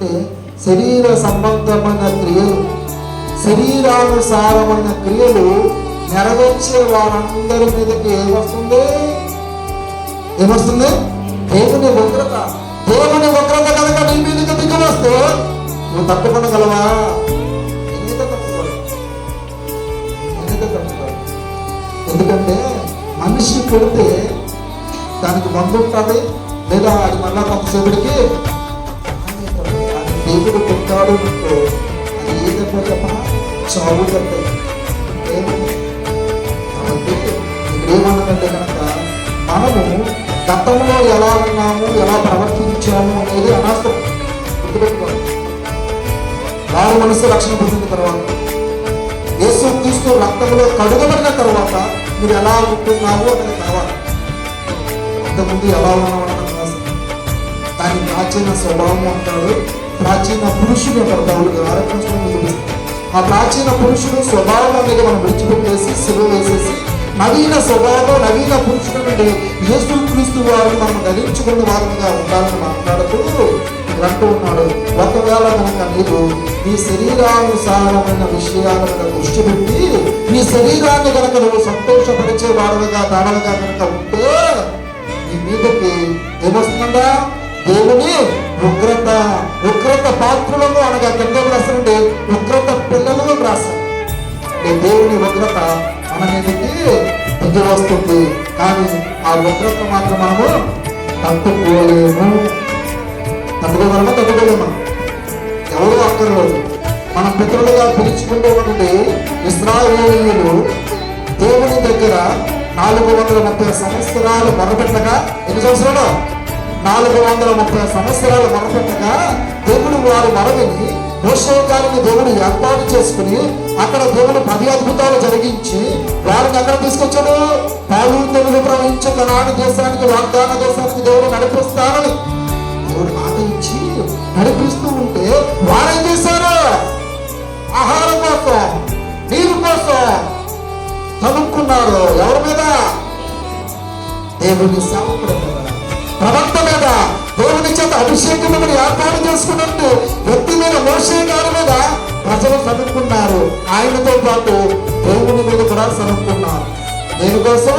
అంటే శరీర సంబంధమైన క్రియలు శరీరానుసారమైన క్రియలు నెరవేర్చే వారందరి మీదకి ఏమొస్తుంది? ఏమొస్తుంది? దేవుని వక్రత దేవుని వక్రత కనుక నీ మీదకి దిగి వస్తే నువ్వు తట్టుకోగలవా ఎందుకంటే మనిషి కొడితే దానికి మందు ఉంటుంది లేదా అది మళ్ళా కొంతసేపటికి అది దేవుడు కొట్టాడు అనుకో, అది ఏ తప్ప చావు దెబ్బ కాబట్టి ఇక్కడ కనుక మనము గతంలో ఎలా ఉన్నాము ఎలా ప్రవర్తించాము అనేది అనర్థం గుర్తుపెట్టుకోవాలి వారి మనసు రక్షణ పొందిన తర్వాత యేసు క్రీస్తు రక్తంలో కడుగబడిన తర్వాత మీరు ఎలా ఉంటున్నావు అనేది కావాలి అంతకుముందు ఎలా ఉన్నావు ఆయన ప్రాచీన స్వభావం అంటాడు. ప్రాచీన పురుషుడు అంటారు పౌరుడు ఆరోపించడం ఆ ప్రాచీన పురుషుడు స్వభావం అనేది మనం విడిచిపెట్టేసి సిలువ వేసేసి నవీన స్వభావం నవీన పురుషుడు నుండి యేసు క్రీస్తు వారిని మనం ధరించుకున్న వారంగా ఉండాలని మాట్లాడుతూ ఇక్కడ అంటూ ఉన్నాడు. ఒకవేళ కనుక నీవు మీ శరీరానుసారమైన విషయాల మీద దృష్టి పెట్టి మీ శరీరాన్ని కనుక నువ్వు సంతోషపరిచే వాడుగా దాడలుగా కనుక ఉంటే నీ మీదకి ఏమొస్తుందా దేవుని ఉగ్రత ఉగ్రత పాత్రలను అనగా కింద రాస్తానండి ఉగ్రత పిల్లలను రాస్తాను ఈ దేవుని ఉగ్రత మన మీదకి దిగి వస్తుంది. కానీ ఆ ఉగ్రత మాత్రం మనము తట్టుకోలేము. తట్టుకోగలమా తట్టుకోలేమా? ఎవరు అక్కర్లేదు. మన పితరులుగా పిలుచుకుంటే ఇస్రాయేలీలు దేవుని దగ్గర నాలుగు వందల ముప్పై సంవత్సరాలు మొరపెట్టగా ఎన్ని సంవత్సరాలు? నాలుగు వందల ముప్పై సంవత్సరాలు మరపట్టగా దేవుడు వారు మరవిని మోషే దేవుడు ఏర్పాటు చేసుకుని అక్కడ దేవుడు పది అద్భుతాలు జరిగించి వారిని ఎక్కడ తీసుకొచ్చాడు. పాలు తెలుగు ప్రవహించే కనాడు దేశానికి వాగ్దాన దేశానికి దేవుడు నడిపిస్తానని దేవుడు మాట ఇచ్చి నడిపిస్తూ ఉంటే వారేం చేశారు. ఆహారం కోసం నీరు కోసం కనుక్కున్నారు ఎవరి మీద? దేవుని సేవకుడు ప్రవక్త అభిషేకం ఏర్పాటు చేసుకున్నట్టు వ్యక్తి మీద మోసే గారి మీద ప్రజలు చదువుకున్నారు ఆయనతో పాటు దేవుని మీద కూడా చదువుకున్నారు దేనికోసం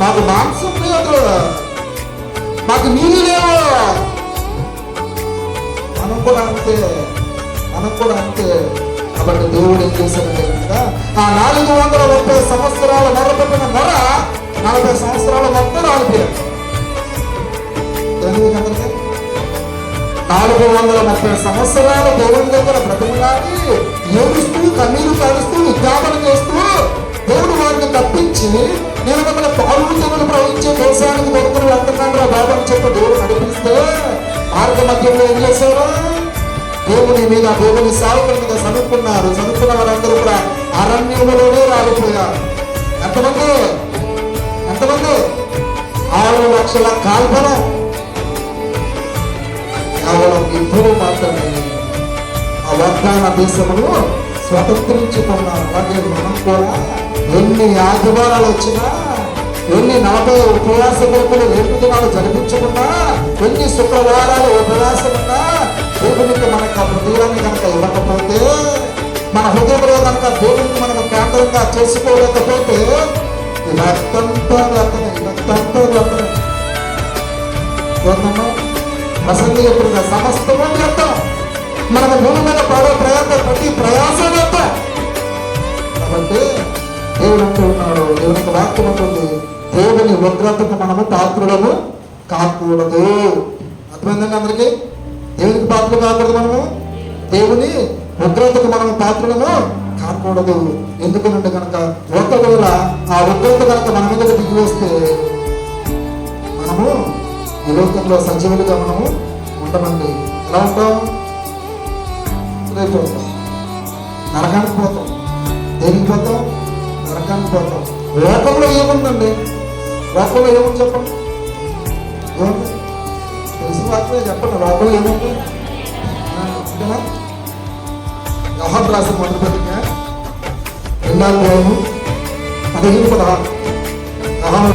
మాకు మాంసం లేదు. మాకు నీళ్ళు లేవు. మనం కూడా అంతే. మనం కూడా అంతే. కాబట్టి దేవుడు ఏం చేశాడంటే ఆ నాలుగు వందల ముప్పై సంవత్సరాలు నాలుగు వందల ముప్పై సంవత్సరాల దేవుని దగ్గర బ్రతిమలాడి ఏడుస్తూ కన్నీరు కారుస్తూ విజ్ఞాపన చేస్తూ దేవుడు వారిని తప్పించి నేను మిమ్మల్ని పాలు తెగులు ప్రవహించే దేశానికి దొరుకుతున్న వెళ్తున్నాను రా బాబు అని చెప్పి దేవుడు నడిపిస్తే మార్గ మధ్యంలో ఏం చేశారు? దేవుని మీద దేవుని సేవకుల మీద చదువుకున్నారు. చదువుకున్న వారందరూ కూడా అరణ్యములోనే రాలిపోయారు. ఎంతమంది? ఎంతమంది? ఆరు లక్షల కాల్పన కేవలం ఇద్దరు మాత్రమే. ఆ వాగ్దాన దేశంలో స్వతంత్రించుకున్నారు. అలాగే మనం కూడా ఎన్ని ఆదివారాలు వచ్చినా ఎన్ని నలభై ఉపవాస కొడుకులు రెండు దినాలు జరిపించుకున్నా ఎన్ని శుక్రవారాలు ఉపవాసం ఉన్నా దేవునికి మనకు ఆ హృదయాన్ని కనుక ఇవ్వకపోతే మన హృదయంలో కనుక దేవునికి మనం కేంద్రంగా చేసుకోలేకపోతే ఇదంతా వ్యర్థమే ఇదంతా వ్యర్థమే చూద్దామా ప్రసంగి సమస్తము వ్యర్థం మన భూమి మీద పడే ప్రయాస ప్రతి ప్రయాస వ్యర్థం కాబట్టి దేవుడు అంటూ ఉన్నాడు దేవునికి వాక్యం ఉంటుంది. దేవుని ఉగ్రతకు మనము పాత్రులను కాకూడదు. అర్థమైందండి అందరికీ? దేవునికి పాత్రలు కాకూడదు మనము? దేవుని ఉగ్రతకు మనము పాత్రలను కాకూడదు. ఎందుకనంటే కనుక ఒకవేళ ఆ ఉగ్రత కనుక మన మీద దిగి వస్తే లోకంలో సజీవులుగా మనము ఉండమండి. ఎలా ఉంటాం రేపు నరకానికి పోతాం దేనికి పోతాం నరకానికి పోతాం లోకంలో ఏముందండి? లోకంలో ఏముంది చెప్పండి? ఏముంది? తెలిసిన వాటిలో చెప్పండి. లోకంలో ఏముంది? ఆ, అంతేనా? యోహాన్ రాసిన మొదటి పత్రిక రెండాలు పదిహేను పదహారు.